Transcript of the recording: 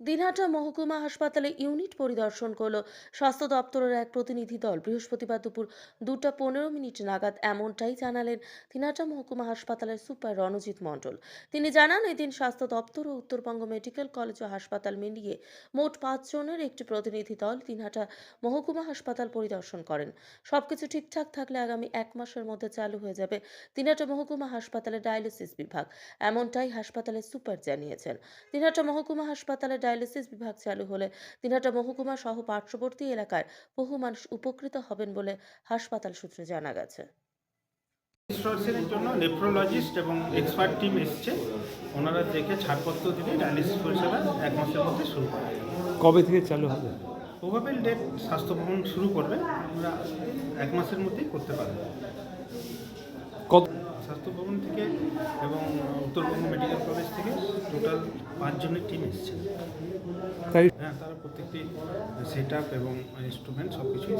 দিনহাটা মহকুমা হাসপাতালে ইউনিট পরিদর্শন করল। স্বাস্থ্য দপ্তরের এক প্রতিনিধি দল বৃহস্পতিবার দুপুর দুটা পনেরো মিনিট নাগাদ এমনটাই জানালেন দিনহাটা মহকুমা হাসপাতালের সুপার রণজিৎ মণ্ডল। তিনি জানান, এদিন স্বাস্থ্য দপ্তর ও উত্তরবঙ্গ মেডিকেল কলেজ ও হাসপাতাল মিলিয়ে মোট পাঁচজনের একটি প্রতিনিধি দল দিনহাটা মহকুমা হাসপাতাল পরিদর্শন করেন। সবকিছু ঠিকঠাক থাকলে আগামী এক মাসের মধ্যে চালু হয়ে যাবে দিনহাটা মহকুমা হাসপাতালে ডায়ালিসিস বিভাগ, এমনটাই হাসপাতালের সুপার জানিয়েছেন। দিনহাটা মহকুমা হাসপাতালে ডায়ালিসিস বিভাগ চালু হলে দিনহাটা মহকুমা সহ পার্শ্ববর্তী এলাকার বহু মানুষ উপকৃত হবেন বলে হাসপাতাল সূত্রে জানা গেছে। রিসোর্সের জন্য নেফ্রোলজিস্ট এবং এক্সপার্ট টিম এসছে। ওনারা দেখে ছাড়পত্র দিলে ডায়ালিসিস পরিষেবা এক মাসের মধ্যে শুরু করবে কবে থেকে চালু হবে? প্রবাবেল ডেট স্বাস্থ্য ভবন শুরু করবে। আমরা এক মাসের মধ্যেই করতে পারব। কত স্বাস্থ্য ভবন থেকে এবং উত্তরবঙ্গ মেডিকেল কলেজ থেকে টোটাল পাঁচজনের টিম এসেছে। হ্যাঁ তারা প্রত্যেকটি সেট আপ এবং ইনস্ট্রুমেন্ট সব কিছুই